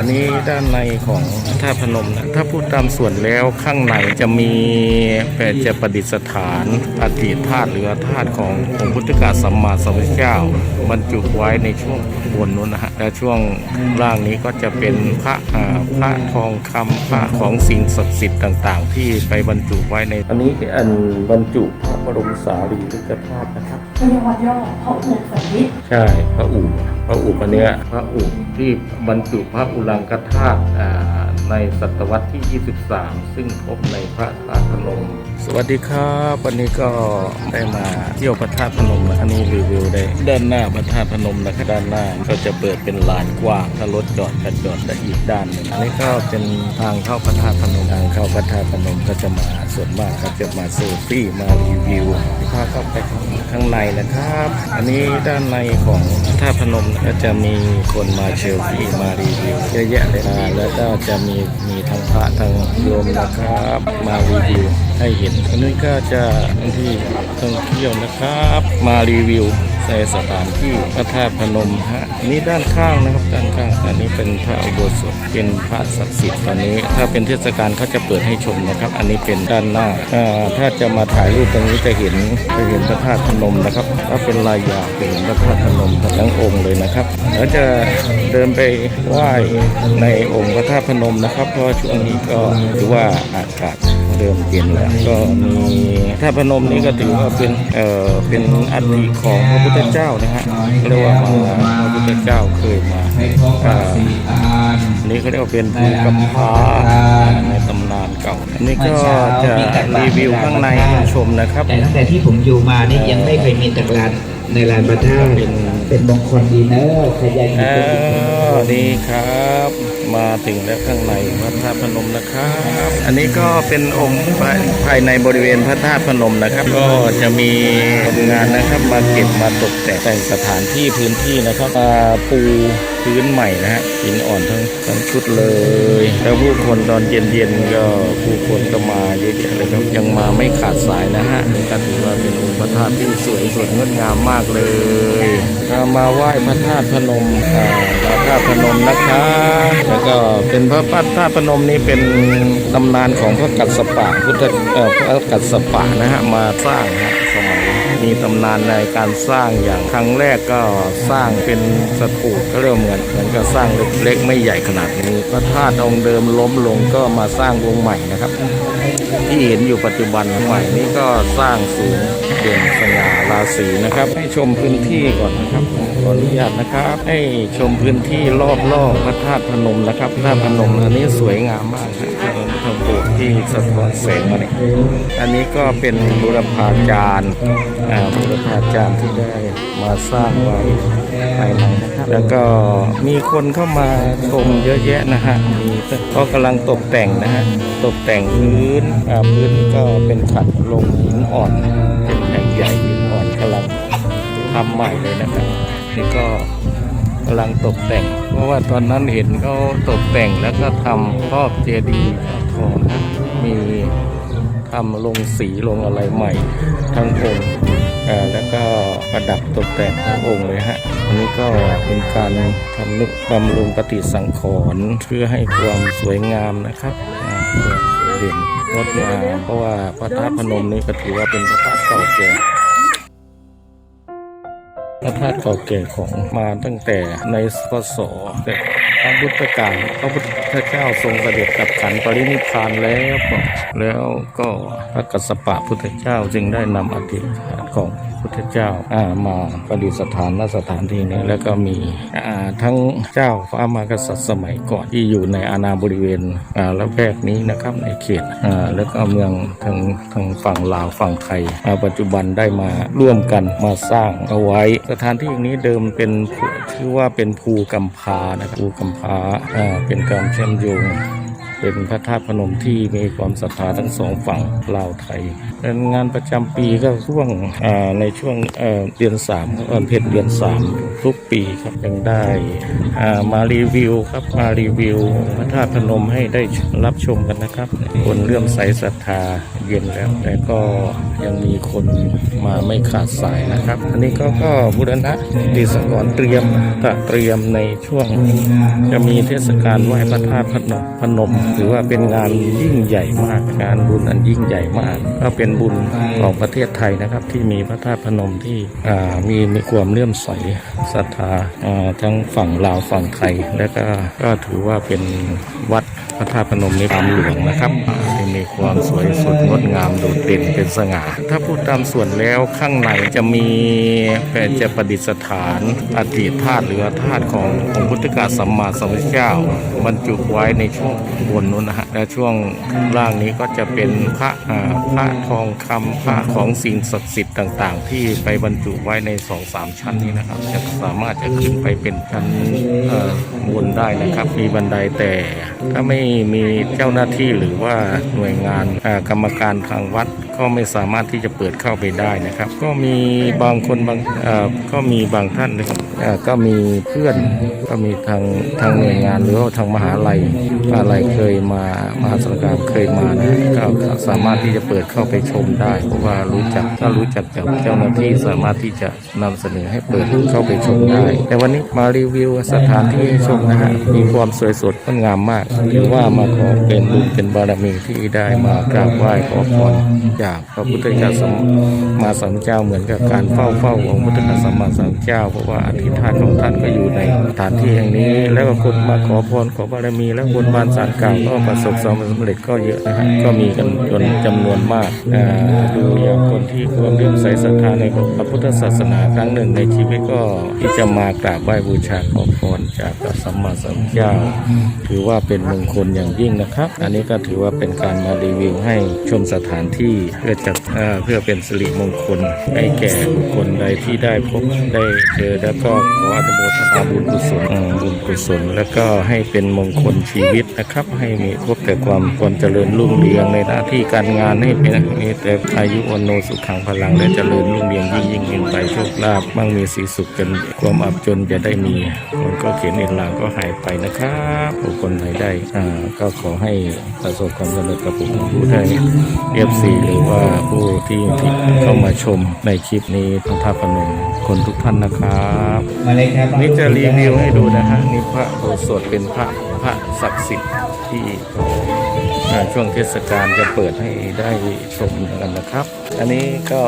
อันนี้ด้านในของพระธาพนมนะถ้าพูดตามส่วนแล้วข้างในจะมีเป็นจะประดิษฐานอธิธาตุหรือธาตุขององค์พุทธกาสัมมาสัมพุทธเจ้าบรรจุไว้ในช่วงบนนู้นนะฮะและช่วงล่างนี้ก็จะเป็นพระพระทองคำพระของสิ่งศักดิ์สิทธิ์ต่าง ๆ ที่ไปบรรจุไว้ในอันนี้อันบรรจุพระบรมสารีริกธาตุนะครับ เรียกว่าย่อพระอู่สันนิษฐใช่พระอู่พระอู่อันเนี้ยพระอู่ที่บรรจุพระอุลังกธาตุอ่าในศตวรรษที่ 23 ซึ่งพบในพระธาตุพนม สวัสดีครับ วันนี้ก็ได้มาเที่ยวพระธาตุพนมนะอันนี้รีวิวได้ด้านหน้าพระธาตุพนมนะครับด้านหน้าก็จะเปิดเป็นลานกว้างถ้ารถจอดก็จอดได้อีกด้านหนึ่งอันนี้ก็เป็นทางเข้าพระธาตุพนมทางเข้าพระธาตุพนมก็จะมาส่วนมากก็จะมาเซลฟี่มารีวิวพาเข้าไปข้าง ข้างในนะครับ อันนี้ด้านในของท่าพนมก็จะมีคนมาเชลฟี่มารีวิวเยอะแยะเลยนะแล้วก็จะมีมีทั้งพระทั้งโยมนะครับ มารีวิว ให้เห็นอันนี้ก็จะเป็นที่ท่องเที่ยวนะครับ มารีวิวในสถานที่พระธาตุพนมฮะนี่ด้านข้างนะครับด้านข้างอันนี้เป็นพระอุโบสถเป็นพระศักดิ์สิทธิ์ตอนนี้ ถ้าเป็นเทศกาลเขาจะเปิดให้ชมนะครับ อันนี้เป็นด้านหน้าถ้าจะมาถ่ายรูปตรงนี้จะเห็นจะเห็นพระธาตุพนมนะครับถ้าเป็นลายยาเป็นพระธาตุพนมทั้งองค์เลยนะครับแล้วจะเดินไปไหว้ในองค์พระธาตุพนมนะครับ เพราะช่วงนี้ก็ถือว่าอากาศเริ่มเย็นแล้วก็มีท่าตุพนมนี้ก็ถือว่าเป็นเอ่อเป็นอัฐิของพระพุทธเจ้านะฮะเรียกว่ามาพระพุทธเจ้าเคยมาอ่าอันนี้เขาเรียกว่าเป็นภูกำพร้าในตำนานเก่า อันนี้ก็จะรีวิวข้างในให้ชมนะครับแต่ตั้งแต่ที่ผมอยู่มานี่ยังไม่เคยมีตำรานในลานพระธาตุเป็นเป็นมงคลดีเนอะขยันอ้าวดีครับ มาถึงแล้วข้างในพระธาตุพนมนะครับ อันนี้ก็เป็นองค์ภายในบริเวณพระธาตุพนมนะครับ ก็จะมีคนงานนะครับมาเก็บมาตกแต่งแต่งสถานที่พื้นที่นะครับมาปู พื้นใหม่นะฮะหินอ่อนทั้งทั้งชุดเลย แล้วผู้คนตอนเย็นๆก็ผู้คนก็มาเยอะแยะเลยครับยังมาไม่ขาดสายนะฮะก็ถือว่าเป็นองค์พระธาตุที่สวยสดงดงามมากเลยมาไหว้พระธาตุพนมอ่าพระธาตุพนมนะคะแล้วก็เป็นพระธาตุพนมนี้เป็นตำนานของพระกัสสปะพุทธเอ่อพระกัสสปะนะฮะมาสร้างนะฮะ มีตำนานในการสร้างอย่างครั้งแรกก็สร้างเป็นสถูปก็เรียกเหมือนเหมือนกับสร้างเล็กๆไม่ใหญ่ขนาดนี้พระธาตุองค์เดิมล้มลงก็มาสร้างองค์ใหม่นะครับ ที่เห็นอยู่ปัจจุบันใหม่นี้ก็สร้างสูงเด่นสง่าราศีนะครับ ให้ชมพื้นที่ก่อนนะครับ ออนุญาตนะครับ ให้ชมพื้นที่รอบๆพระธาตุพนมนะครับพระธาตุพนมอันนี้สวยงามมากครับทางโบสถ์ที่สะท้อนแสงมาเนี่ยอันนี้ก็เป็นบุรพาจารย์บุรพาจารย์ที่ได้มาสร้างไว้ภายในนะครับ แล้วก็มีคนเข้ามาชมเยอะแยะนะฮะมีก็กำลังตกแต่งนะฮะตกแต่งพื้นพื้นก็เป็นขัดลงหินอ่อนเป็นแผ่นใหญ่หินอ่อนกำลังทำใหม่เลยนะครับ นี่ก็กำลังตกแต่ง เพราะว่าตอนนั้นเห็นเขาตกแต่งแล้วก็ทำครอบเจดีย์ทองนะมีทำลงสีลงอะไรใหม่ ทั้งองค์แล้วก็ประดับตกแต่งทั้งองค์เลยฮะ อันนี้ก็เป็นการทำนุบำรุงปฏิสังขรณ์เพื่อให้ความสวยงามนะครับอ่าเพื่อเด่นงดงามเพราะว่าพระธาตุพนมนี้ก็ถือว่าเป็นพระธาตุเก่าแก่ พระธาตุเก่าแก่ของมาตั้งแต่ในพศแต่พระพุทธกาลพระพุทธเจ้าทรงเสด็จกับขันปรินิพพานแล้วแล้วก็พระกัสสปะพุทธเจ้าจึงได้นำอธิษฐานของพุทธเจ้าอามาประดิษฐานณสถานที่นี้แล้วก็มีทั้งเจ้าฟ้ามากษัตริย์สมัยก่อนที่อยู่ในอาณาบริเวณละแวกนี้นะครับในเขตแล้วก็เมืองทางทางฝั่งลาวฝั่งไทยปัจจุบันได้มาร่วมกันมาสร้างเอาไว้สถานที่นี้เดิมเป็นชื่อว่าเป็นภูกำพานะครับภูกำพาอ่าเป็นการเชื่อมโยง เป็นพระธาตุพนมที่มีความศรัทธาทั้งสองฝั่งลาวไทยงานประจำปีก็ช่วงในช่วงเดือนสามวันเพ็ญเดือนสามทุกปีครับยังได้มารีวิวครับมารีวิวพระธาตุพนมให้ได้รับชมกันนะครับ คนเลื่อมใสศรัทธาเย็นแล้ว แต่ก็ยังมีคนมาไม่ขาดสายนะครับ อันนี้ก็ก็บุรณะดีสกรเตรียมตะเตรียมในช่วงจะมีเทศกาลไหว้พระธาตุพนมพนมถือว่าเป็นงานยิ่งใหญ่มาก งานบุญอันยิ่งใหญ่มาก ก็เป็นบุญของประเทศไทยนะครับ ที่มีพระธาตุพนมที่มีมีความเลื่อมใสศรัทธาทั้งฝั่งลาวฝั่งไทย และก็ก็ถือว่าเป็นวัดพระธาตุพนมในความหลวงนะครับที่มีความสวยสดงดงามโดดเด่นเป็นสง่า ถ้าพูดตามส่วนแล้วข้างในจะมีเป็นจะประดิษฐานอดีตธาตุหรือธาตุขององค์พุทธกาสัมมาสัมพุทธเจ้าบรรจุไว้ในช่วงบนนู้นนะฮะและช่วงล่างนี้ก็จะเป็นพระพระทองคำพระของสิ่งศักดิ์สิทธิ์ต่าง ๆ ที่ไปบรรจุไว้ในสองสามชั้นนี้นะครับจะสามารถจะขึ้นไปเป็นชั้นบนได้นะครับ มีบันไดแต่ถ้าไม่มีเจ้าหน้าที่หรือว่าหน่วยงานกรรมการทางวัดก็ไม่สามารถที่จะเปิดเข้าไปได้นะครับ ก็มีบางคนบางก็มีบางท่านนะครับก็มีเพื่อนก็มีทางทางหน่วยงานหรือว่าทางมหาลัยมหาลัยเคยมามหาสารามเคยมานะก็สามารถที่จะเปิดเข้าไปชมได้ เพราะว่ารู้จักถ้ารู้จักจากเจ้าหน้าที่สามารถที่จะนำเสนอให้เปิดเข้าไปชมได้ แต่วันนี้มารีวิวสถานที่ให้ชมนะฮะมีความสวยสดงดงามมากถือว่ามาขอเป็นบุญเป็นบารมีที่ได้มากราบไหว้ขอพรจากพระพุทธเจ้าสมมาสัมเจ้าเหมือนกับการเฝ้าเฝ้าองค์พุทธเจ้าสมมาสัมเจ้า เพราะว่าอธิษฐานของท่านก็อยู่ในสถานที่แห่งนี้ แล้วก็คนมาขอพรขอบารมีแล้วบนบานสารกล่าวก็ประสบความสำเร็จก็เยอะนะฮะก็มีกันจนจำนวนมากอ่าดูอย่างคนที่ความเลื่อมใสศรัทธาในพระพุทธศาสนาครั้งหนึ่งในชีวิตก็ที่จะมากราบไหว้บูชาขอพรจากพระสัมมาสัมพุทธเจ้า ถือว่าเป็นมงคลอย่างยิ่งนะครับ อันนี้ก็ถือว่าเป็นการมารีวิวให้ชมสถานที่เพื่อจะเอ่อเพื่อเป็นสิริมงคลให้แก่บุคคลใดที่ได้พบได้เจอแล้วก็ขออนุโมทนาบุญกุศลเอ่อบุญกุศล แล้วก็ให้เป็นมงคลชีวิตนะครับ ให้มีพบแต่ความความเจริญรุ่งเรืองในหน้าที่การงานให้เป็นมีแต่อายุวันโนสุขังพลังและเจริญรุ่งเรืองยิ่งยิ่งยิ่งไปโชคลาภมั่งมีสีสุขจนความอับจนจะได้มีคนก็เขียนเอ็นลางก็หายไปนะครับบุคคลใดได้อ่าก็ขอให้ประสบความสำเร็จกับผู้ผู้ได้เอฟซีหรือว่าผู้ที่ที่เข้ามาชมในคลิปนี้พระธาตุพนมคนทุกท่านนะครับมาเลยครับนี่จะรีวิวให้ดูนะฮะนี่พระโบสถเป็นพระ พระศักดิ์สิทธิ์ที่อ่าช่วงเทศกาลจะเปิดให้ได้ชมกันนะครับ อันนี้ก็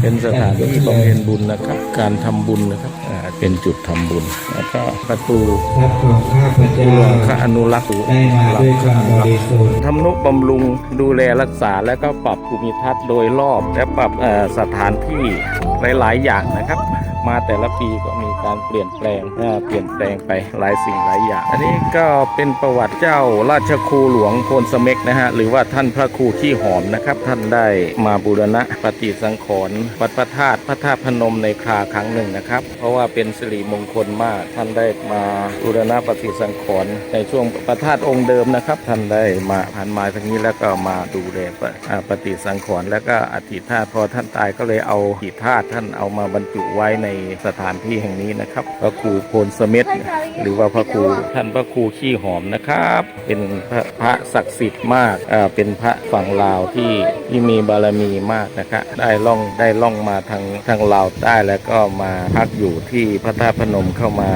เป็นสถานที่บำเพ็ญบุญนะครับ การทำบุญนะครับอ่าเป็นจุดทำบุญแล้วก็ประตูครับของข้าพเจ้าหลวงพระอนุรักษ์ได้มาด้วยความบริสุทธิ์ทำนุบำรุงดูแลรักษาแล้วก็ปรับภูมิทัศน์โดยรอบ และปรับเอ่อสถานที่หลาย ๆ อย่างนะครับ มาแต่ละปีก็มีการเปลี่ยนแปลงเอ่อเปลี่ยนแปลงไปหลายสิ่งหลายอย่าง อันนี้ก็เป็นประวัติเจ้าราชครูหลวงโพนสเม็กนะฮะหรือว่าท่านพระครูขี้หอมนะครับ ท่านได้มาบูรณะปฏิสังขรณ์วัดพระธาตุพระธาตุพนมในคราครั้งหนึ่งนะครับ เพราะว่าเป็นสิริมงคลมาก ท่านได้มาบูรณะปฏิสังขรณ์ในช่วงพระธาตุองค์เดิมนะครับ ท่านได้มาผ่านมาทางนี้แล้วก็มาดูแลปะปฏิสังขรณ์แล้วก็อธิธาตุพอท่านตายก็เลยเอาอธิธาตุท่านเอามาบรรจุไว้ในสถานที่แห่งนี้นะครับ พระครูโพนสเม็ดหรือว่าพระครูท่านพระครูขี้หอมนะครับ เป็นพระพระศักดิ์สิทธิ์มากอ่าเป็นพระฝั่งลาวที่ที่มีบารมีมากนะครับได้ล่องได้ล่องมาทางทางลาวใต้แล้วก็มาพักอยู่ที่พระธาตุพนมเข้ามา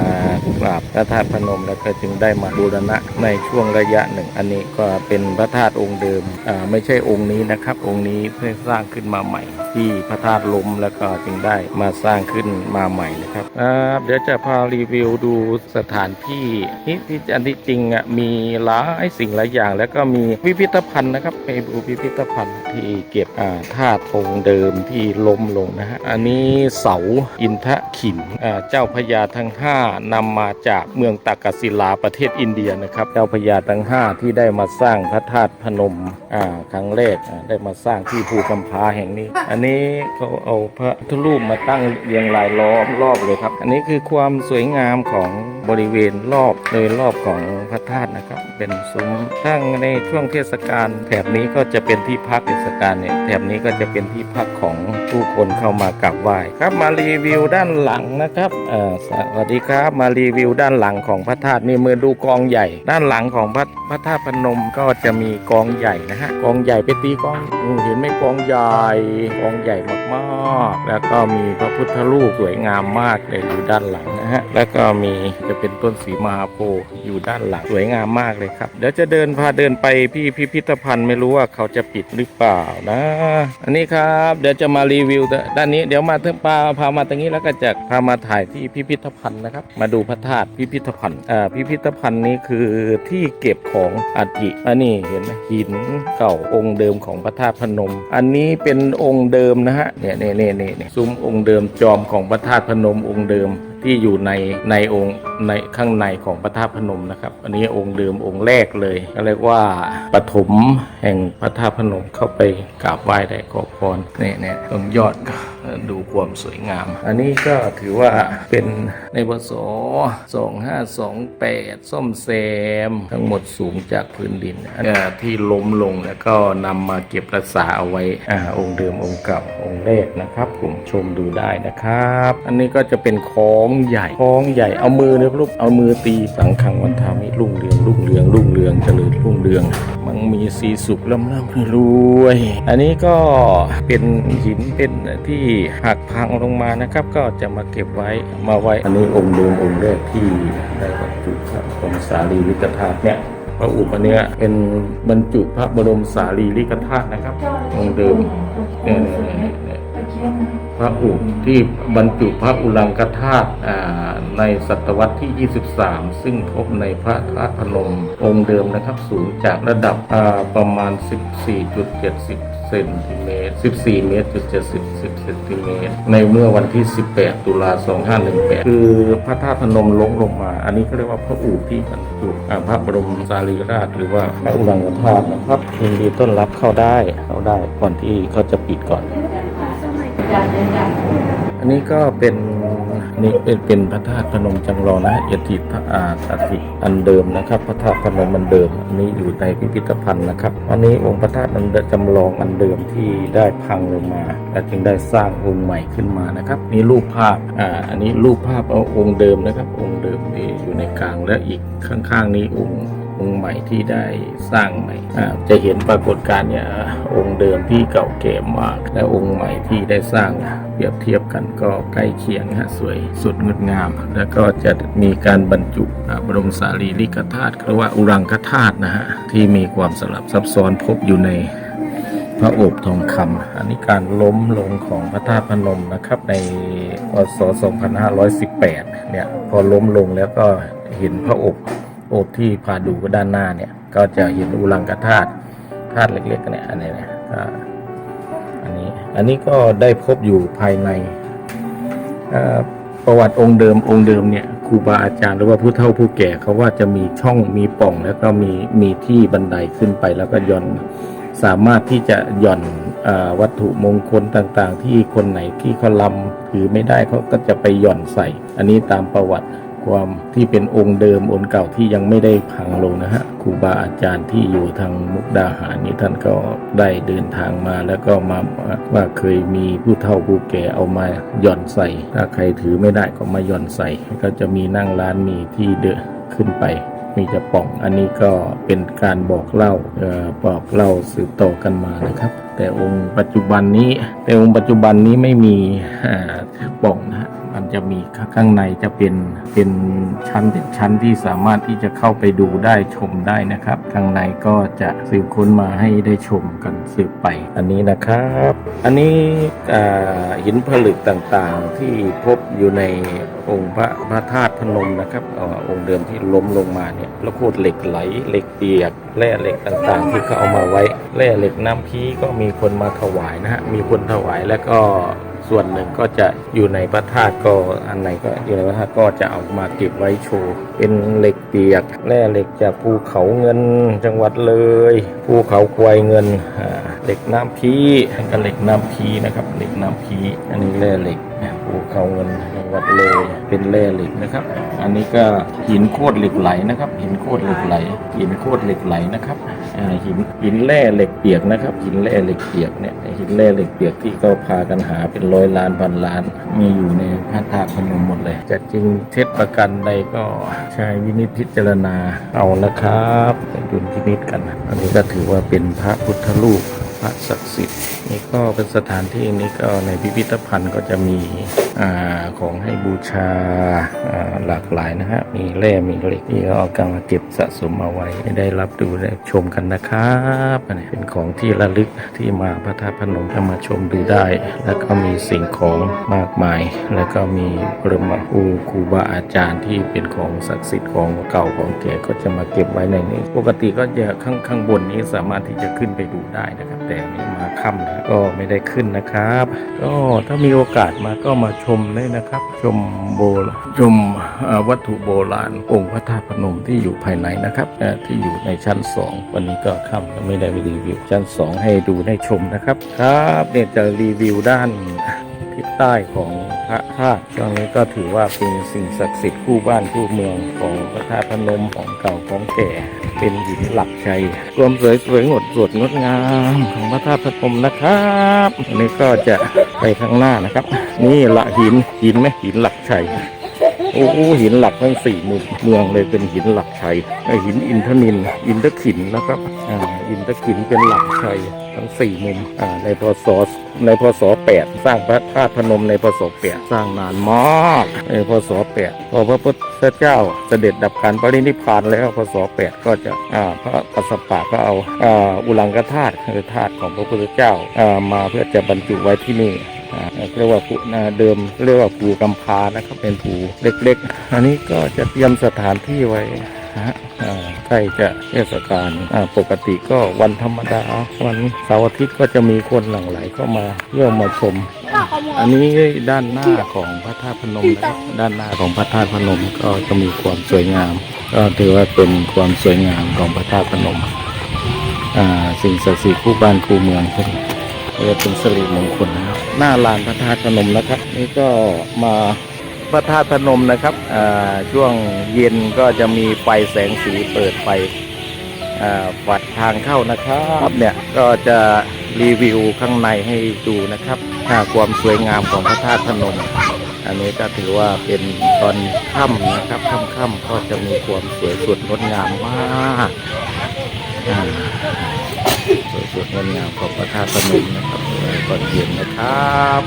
กราบพระธาตุพนมแล้วก็จึงได้มาบูรณะในช่วงระยะหนึ่ง อันนี้ก็เป็นพระธาตุองค์เดิมอ่าไม่ใช่องค์นี้นะครับ องค์นี้เพิ่งสร้างขึ้นมาใหม่ ที่พระธาตุล้มแล้วก็จึงได้มาสร้างขึ้นมาใหม่นะครับอ่าเดี๋ยวจะพารีวิวดูสถานที่ที่ที่อันที่จริงอะมีหลายสิ่งหลายอย่าง แล้วก็มีพิพิธภัณฑ์นะครับไปดูพิพิธภัณฑ์ที่เก็บอ่าธาตุองเดิมที่ล้มลงนะฮะอันนี้เสาอินทะขินอ่าเจ้าพญาทั้งห้านำมาจากเมืองตากศิลาประเทศอินเดียนะครับเจ้าพญาทั้งห้าที่ได้มาสร้างพระธาตุพนมอ่าครั้งแรกอ่าได้มาสร้างที่ภูกำพาแห่งนี้อันนี้เขาเอาพระพุรูปมาตั้งเรียงรายล้อมรอบเลยครับ อันนี้คือความสวยงามของบริเวณรอบโดยรอบของพระธาตุนะครับ เป็นซุ้มทั้งในช่วงเทศกาลแถบนี้ก็จะเป็นที่พักเทศกาลเนี่ยแถบนี้ก็จะเป็นที่พักของผู้คนเข้ามากราบไหว้ครับมารีวิวด้านหลังนะครับเอ่อสวัสดีครับมารีวิวด้านหลังของพระธาตุนี่มือดูกองใหญ่ ด้านหลังของพระพระธาตุพนมก็จะมีกองใหญ่นะฮะกองใหญ่ไปตีกองอเห็นไหมกองใหญ่กองใหญ่มากๆ แล้วก็มีพระพุทธรูปสวยงามมากเลยอยู่ด้านหลังนะฮะ แล้วก็มีจะเป็นต้นสีมหาโพธิ์อยู่ด้านหลังสวยงามมากเลยครับ เดี๋ยวจะเดินพาเดินไปพี่พิพิธภัณฑ์ไม่รู้ว่าเขาจะปิดหรือเปล่านะ อันนี้ครับเดี๋ยวจะมารีวิวด้านนี้เดี๋ยวมาเถอะพาพามาตรงนี้แล้วก็จะพามาถ่ายที่พิพิธภัณฑ์นะครับ มาดูพระธาตุพิพิธภัณฑ์อ่าพิพิธภัณฑ์นี้คือที่เก็บของอัฐิอันนี้เห็นไหมหินเก่าองค์เดิมของพระธาตุพนม อันนี้เป็นองค์เดิมนะฮะเนี่ยเนี่ยเนี่ยเนี่ยซุ้มองค์เดิมจอมของพระธาตุพนมองค์เดิมที่อยู่ในในองค์ในข้างในของพระธาตุพนมนะครับ อันนี้องค์เดิมองค์แรกเลยก็เรียกว่าปฐมแห่งพระธาตุพนมเข้าไปกราบไหว้ได้ขอพรเนี่ยเนี่ยตรงยอดก็ ดูความสวยงาม อันนี้ก็ถือว่าเป็นในพศ2528 ส้มแซม ทั้งหมดสูงจากพื้นดินเอ่อที่ล้มลงแล้วก็นำมาเก็บรักษาเอาไว้อาองค์เดิมองค์เก่าองค์แรกนะครับผมชมดูได้นะครับ อันนี้ก็จะเป็นของใหญ่ของใหญ่เอามือเนี่ยลูกเอามือตีสังขังวันทามิรุ่งเรืองรุ่งเรืองรุ่งเรืองเจริญรุ่งเรือง มันมีสีสุขล่ำล่ำรวย อันนี้ก็เป็นหินเป็นที่หักพังลงมานะครับ ก็จะมาเก็บไว้มาไว้ อันนี้องค์เดิมองค์แรกที่ได้บรรจุพระบรมสารีริกธาตุเนี่ยพระอุปเนี้ยเป็นบรรจุพระบรมสารีริกธาตุนะครับองค์เดิมเนี่ยพระอุที่บรรจุพระอุลังกธาตุในศตวรรษที่ 23 ซึ่งพบในพระธาตุพนมองค์เดิมนะครับ สูงจากระดับประมาณ 14.70 ซนติเมตร 14 เมตรจุด70 10เซนติเมตร ในเมื่อวันที่ 18 ตุลา 2518 คือพระธาตุพนมล้มลงมา อันนี้ก็เรียกว่าพระอูที่บรรจุอ่าพระบรมสารีริกธาตุหรือว่าพระอุลังกธาตุนะครับยินดีต้อนรับเข้าได้เข้าได้ก่อนที่เขาจะปิดก่อน อันนี้ก็เป็น อันนี่เป็นพระธาตุพนมจำลอนะยติพระอาอัฐิอันเดิมนะครับ พระธาตุพนมอันเดิมอันนี้อยู่ในพิพิธภัณฑ์นะครับ อันนี้องค์พระธาตุอันจำลองอันเดิมที่ได้พังลงมา และจึงได้สร้างองค์ใหม่ขึ้นมานะครับนี่รูปภาพอ่าอันนี้รูปภาพเอาองค์เดิมนะครับ องค์เดิมที่อยู่ในกลางและอีกข้างๆ นี้องค์องค์ใหม่ที่ได้สร้างใหม่จะเห็นปรากฏการณ์เนี่ยองค์เดิมที่เก่าแก่มากและองค์ใหม่ที่ได้สร้าง รียบเทียบกันก็ใกล้เคียงฮะสวยสุดงดงาม แล้วก็จะมีการบรรจุบรมสารีริกธาตุหรือว่าอุรังคธาตุนะฮะที่มีความสลับซับซ้อนพบอยู่ในพระโอบทองคำอันนี้การล้มลงของพระธาตุพนมนะครับ ในพศ 2518 เนี่ย พอล้มลงแล้วก็เห็นพระอบโอบที่พาดูด้านหน้าเนี่ย ก็จะเห็นอุลังกธาตุธาตุเล็กๆเนี่ยอันนี้นะ อันนี้อันนี้ก็ได้พบอยู่ภายในประวัติองค์เดิมองค์เดิมเนี่ยครูบาอาจารย์หรือว่าผู้เฒ่าผู้แก่เขาว่าจะมีช่องมีป่องแล้วก็มีมีที่บันไดขึ้นไปแล้วก็ย่อนสามารถที่จะหย่อนอวัตถุมงคลต่างๆ ที่คนไหนที่เขาลำถือไม่ได้เขาก็จะไปหย่อนใส่ อันนี้ตามประวัติ ความที่เป็นองค์เดิมองค์เก่าที่ยังไม่ได้พังลงนะฮะครูบาอาจารย์ที่อยู่ทางมุกดาหารนี่ท่านก็ได้เดินทางมาแล้วก็มาว่าเคยมีผู้เฒ่าผู้แก่เอามาหย่อนใส่ ถ้าใครถือไม่ได้ก็มาหย่อนใส่ ก็จะมีนั่งร้านมีที่เดนขึ้นไปมีจะป่อง อันนี้ก็เป็นการบอกเล่าออบอกเล่าสืบต่อกันมานะครับ แต่องค์ปัจจุบันนี้แต่องค์ปัจจุบันนี้ไม่มีป่องนะฮะ มันจะมีข้างในจะเป็นเป็นชั้นเป็นชั้นที่สามารถที่จะเข้าไปดูได้ชมได้นะครับ ข้างในก็จะสืบค้นมาให้ได้ชมกันสืบไป อันนี้นะครับ อันนี้หินผลึกต่างๆที่พบอยู่ในองค์พระพระธาตุพนมนะครับออองค์เดิมที่ล้มลงมาเนี่ยแล้วโคตรเหล็กไหลเหล็กเปียกแร่เหล็กต่างๆ ที่เขาเอามาไว้แร่เหล็กน้ำพีก็มีคนมาถวายนะฮะมีคนถวายแล้วก็ ส่วนหนึ่งก็จะอยู่ในพระธาตุก็อันไหนก็อยู่ในพระธาตุก็จะเอามาเก็บไว้โชว์เป็นเหล็กเปียกแร่เหล็กจากภูเขาเงินจังหวัดเลยภูเขาควายเงินอ่าเหล็กน้ำพีแล้วก็เหล็กน้ำพีนะครับเหล็กน้ำพีอันนี้แร่เหล็กภูเขาเงินจังหวัดเลยเป็นแร่เหล็กนะครับ อันนี้ก็หินโคตรเหล็กไหลนะครับหินโคตรเหล็กไหลหินโคตรเหล็กไหลนะครับ หินหินแร่เหล็กเปียกนะครับ หินแร่เหล็กเปียกเนี่ยหินแร่เหล็กเปียกที่ก็พากันหาเป็นร้อยล้านพันล้าน มีอยู่ในพระธาตุพนมหมดเลยจะจริงเท็จประกันใดก็ใช้วินิจพิจารณาเอาละครับเป็นดุลพินิจกัน อันนี้ก็ถือว่าเป็นพระพุทธรูป ระศักดิ์สิทธิ์นี่ก็เป็นสถานที่นี้ก็ในพิพิธภัณฑ์ก็จะมีอของให้บูชาหลากหลายนะฮะมีแร่มีเหล็กที่เขาเอากำลังเก็บสะสมเอาไว้ได้รับดูได้ชมกันนะครับเป็นของที่ระลึกที่มาพระธาตุพนมจะมาชมดูได้ แล้วก็มีสิ่งของมากมาย แล้วก็มีปรมาครูครูบาอาจารย์ที่เป็นของศักดิ์สิทธิ์ของเก่าของแก่ก็จะมาเก็บไว้ในนี้ ปกติก็จะข้างข้างบนนี้สามารถที่จะขึ้นไปดูได้นะครับมีมาค่ำแล้วก็ไม่ได้ขึ้นนะครับ ก็ถ้ามีโอกาสมาก็มาชมได้นะครับ ชมโบราณชมวัตถุโบราณองค์พระธาตุพนมที่อยู่ภายในนะครับที่อยู่ในชั้น 2 วันนี้ก็ค่ำไม่ได้รีวิวชั้น 2 ให้ดูได้ชมนะครับ ครับเนี่ยจะรีวิวด้านทิศใต้ของ ระธาตุช่วงนี้ก็ถือว่าเป็นสิ่งศักดิ์สิทธิ์คู่บ้านคู่เมืองของพระธาตุพนมของเก่าของแก่ เป็นหินหลักชัยความสวยสวยงดสดงดงามของพระธาตุพนมนะครับนนี้ก็จะไปข้างหน้านะครับ นี่ละหินหินไหมหินหลักชัย โอ้หินหลักทั้งสี่มุมเมืองเลยเป็นหินหลักชัยหินอินทนิน อินทขินนะครับอ่าอินทขินเป็นหลักชัยทั้งสี่มุมอ่าในพศในพศแปดสร้างพระธาตุพนมในพศแปดสร้างนานมากในพศแปดพอพระพุทธเจ้าเสด็จดับขันปรินิพพานแล้วพศแปดก็จะอ่าพระกัสสปะก็เอาอ่าอุลังกธาตุคือธาตุของพระพุทธเจ้าอ่ามาเพื่อจะบรรจุไว้ที่นี่ เรียกว่าภูนาเดิมเรียกว่าภูกำพรานะครับ เป็นภูเล็กๆ อันนี้ก็จะเตรียมสถานที่ไว้ฮะใกล้จะเทศกาลปกติก็วันธรรมดา วันเสาร์อาทิตย์ก็จะมีคนหลั่งไหลเข้ามาเพื่อมาชม อันนี้ด้านหน้าของพระธาตุพนมนะครับด้านหน้าของพระธาตุพนมก็จะมีความสวยงาม ก็ถือว่าเป็นความสวยงามของพระธาตุพนมอ่าสิ่งศักดิ์สิทธิ์คู่บ้านคู่เมืองเพื่อเป็นสิริมงคลนะครับ หน้าลานพระธาตุพนมนะครับ นี่ก็มาพระธาตุพนมนะครับช่วงเย็นก็จะมีไฟแสงสีเปิดไฟอ่าปัดทางเข้านะครับเนี่ยก็จะรีวิวข้างในให้ดูนะครับความสวยงามของพระธาตุพนม อันนี้ก็ถือว่าเป็นตอนค่ำนะครับค่ำๆก็จะมีความสวยสดงดงามมาก สวยงดงามของพระธาตุพนมนะครับเออก่อนเย็นนะครับ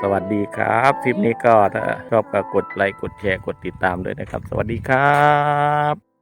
สวัสดีครับคลิปนี้ก็ถ้าชอบก็กดไลค์กดแชร์กดติดตามด้วยนะครับ สวัสดีครับ